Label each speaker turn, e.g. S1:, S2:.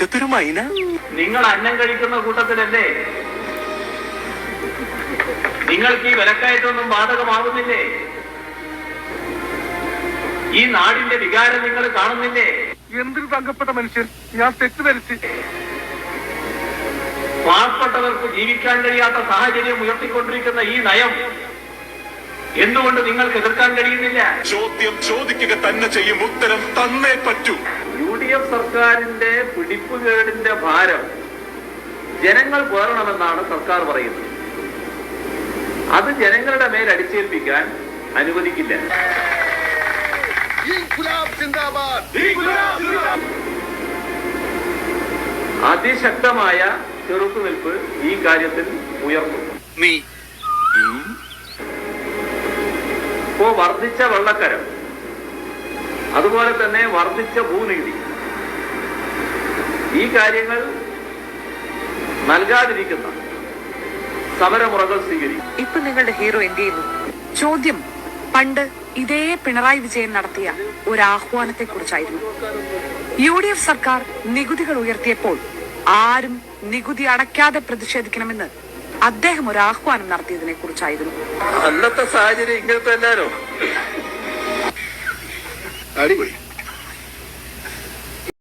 S1: മുറ്റത്തൊരു മൈന
S2: നിങ്ങൾ അന്നം കഴിക്കുന്ന കൂട്ടത്തിലല്ലേ? നിങ്ങൾക്ക് ഈ വിലക്കയറ്റൊന്നും ബാധകമാകുന്നില്ലേ? ഈ നാടിന്റെ വികാരം നിങ്ങൾ കാണുന്നില്ലേ?
S3: എന്തൊരു തങ്കപ്പെട്ട മനുഷ്യൻ? ഞാൻ തെറ്റിദ്ധരിച്ച്
S2: പാവപ്പെട്ടവർക്ക് ജീവിക്കാൻ കഴിയാത്ത സാഹചര്യം ഉയർത്തിക്കൊണ്ടിരിക്കുന്ന ഈ നയം എന്തുകൊണ്ട് നിങ്ങൾക്ക് എതിർക്കാൻ കഴിയുന്നില്ല?
S1: ചോദ്യം ചോദിക്കുക തന്നെ ചെയ്യും. ഉത്തരം തന്നേ പറ്റൂ.
S2: ഡി എഫ് സർക്കാരിന്റെ പിടിപ്പുകേടിന്റെ ഭാരം ജനങ്ങൾ പേറണമെന്നാണ് സർക്കാർ പറയുന്നത്. അത് ജനങ്ങളുടെ മേൽ അടിച്ചേൽപ്പിക്കാൻ അനുവദിക്കില്ല. അതിശക്തമായ ചെറുത്തുനിൽപ്പ് ഈ കാര്യത്തിൽ ഉയർന്നു.
S1: നീ
S2: ഇപ്പോ വർദ്ധിച്ച വെള്ളക്കരം. അതുപോലെ തന്നെ വർദ്ധിച്ച ഭൂനികുതി ഈ കാര്യങ്ങൾ നൽകാതിരിക്കുന്ന സമരമുറകൾ സ്വീകരിക്കും.
S4: ഇപ്പൊ നിങ്ങളുടെ ഹീറോ എന്ത് ചെയ്യുന്നു? ചോദ്യം പണ്ട് ഇതേ പിണറായി വിജയൻ നടത്തിയ ഒരു ആഹ്വാനത്തെ കുറിച്ചായിരുന്നു യു ഡി എഫ് സർക്കാർ നികുതികൾ ഉയർത്തിയപ്പോൾ ആരും നികുതി അടയ്ക്കാതെ പ്രതിഷേധിക്കണമെന്ന് അദ്ദേഹം ഒരു ആഹ്വാനം നടത്തിയതിനെ കുറിച്ചായിരുന്നു
S2: അന്നത്തെ സാഹചര്യം ഇങ്ങനത്തെ എല്ലാരോ
S5: അടിപൊളി.